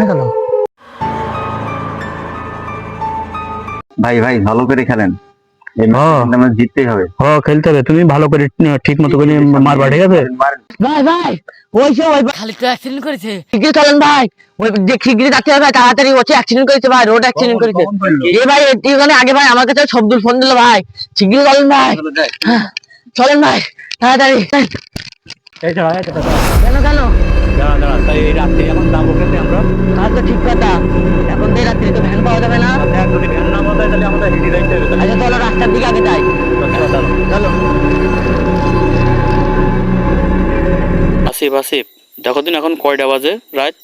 কোনে? গেল ভাই ভাই ভালো করে খেলেন। এই। ম্যাচটা আমরা জিততেই হবে। ও খেলতে হবে। তুমি ভালো করে ঠিক মতো করে মারবা ঠিক আছে? ভাই ভাই ওই সে ওই খালি তো অ্যাক্সিডেন্ট করেছে। শিগগিরি চলেন ভাই। ওই যে শিগগিরি যাচ্ছে ভাই তাড়াতাড়ি হচ্ছে অ্যাক্সিডেন্ট করেছে ভাই রোড অ্যাক্সিডেন্ট করেছে। এ ভাই এখানে আগে ভাই আমার কাছে সবদুল ফোন দিল ভাই। শিগগিরি চলেন ভাই। হ্যাঁ, চলেন ভাই তাড়াতাড়ি। কেন কেন? দাঁড়া দাঁড়া তাই এই রাত্রে এখন যাব আমরা তার তো ঠিক কথা এখন তো এই রাত্রে তো ভ্যান পাওয়া যাবে না দেখ যদি ভ্যান না বসায় তাহলে আমাদের হেঁটে যাইতে হবে আচ্ছা চলো রাস্তার দিকে আগে যাই। চলো। আসিফ আসিফ দেখো দিন এখন কয়টা বাজে রাত?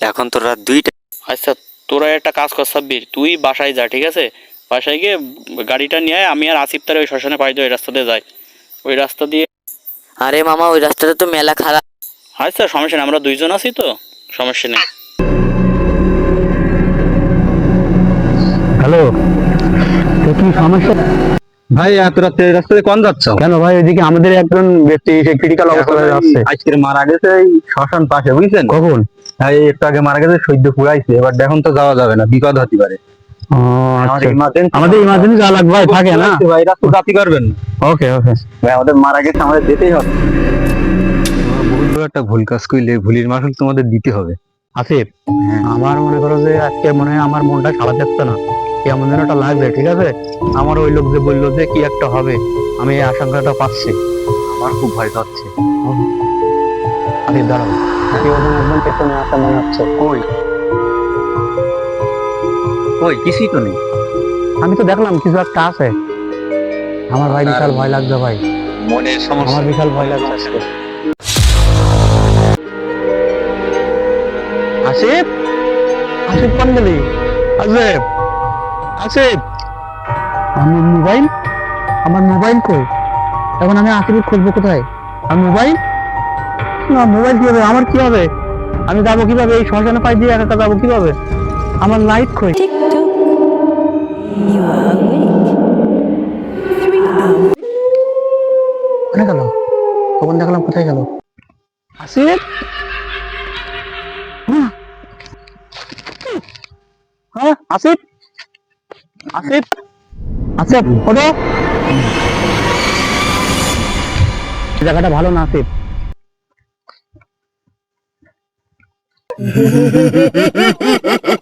এখন তো রাত দুইটা। আচ্ছা তোরা একটা কাজ কর সাব্বির তুই বাসায় যা ঠিক আছে? বাসায় গিয়ে গাড়িটা নিয়ে আয়, আমি আর আসিফ তার ওই শ্মশানে পাই ওই রাস্তা দিয়ে যাই। ওই রাস্তা দিয়ে আরে মামা ওই রাস্তাটা তো মেলা খারাপ। আচ্ছা সমস্যা নেই আমরা দুইজন আছি তো সমস্যা নেই। কি সমস্যা? ভাই এত রাত্রে এই রাস্তাতে কোন যাচ্ছ? কেন ভাই ওইদিকে আমাদের একজন ব্যক্তি সে ক্রিটিক্যাল অবস্থায় আজকের মারা গেছে এই শ্মশান পাশে বুঝছেন? কখন? হ্যাঁ, এই একটু আগে মারা গেছে সৈদ্য পুরাইছে। এবার দেখুন তো যাওয়া যাবে না বিপদ হতে পারে। আমাদের আচ্ছা। ইমার্জেন্সি যাওয়া লাগবে ভাই থাকে না? ভাই রাস্তা জাতি করবেন না। ওকে ওকে। ভাই আমাদের মারা গেছে আমাদের যেতেই হবে। বহুত বড় একটা ভুল কাজ করলে ভুলির মাসুল তোমাদের দিতে হবে। আসিফ আমার মনে করো যে আজকে মনে হয় আমার মনটা সারা যাচ্ছে না। কেমন যেন একটা লাগছে ঠিক আছে? আমার ওই লোক যে বলল যে কি একটা হবে আমি এই আশঙ্কাটা পাচ্ছি। আমার খুব ভয় পাচ্ছে। আসিফ দাঁড়াও কি ওজন একদম পেছনে আসা মনে হচ্ছে। কই? কই কিছুই তো নেই। আমি তো দেখলাম কিছু একটা আছে। আমার ভাই বিশাল ভয় লাগছে ভাই। মনের সমস্যা। আমার বিশাল ভয় লাগছে আজকে। আসিফ? আসিফ কোন আসিফ? আসিফ আমার মোবাইল? আমার মোবাইল কই? এখন আমি আসিফের খুঁজবো কোথায়? আর মোবাইল? না মোবাইল কি হবে আমার কি হবে আমি যাব কীভাবে? এই শ্মশানে পাই দিয়ে একা যাব কীভাবে? আমার লাইট কই. কোথায় গেল? তখন দেখলাম কোথায় গেল? আসিফ। হ্যাঁ আসিফ আসিফ? আসিফ ওঠো। জায়গাটা ভালো না আসিফ?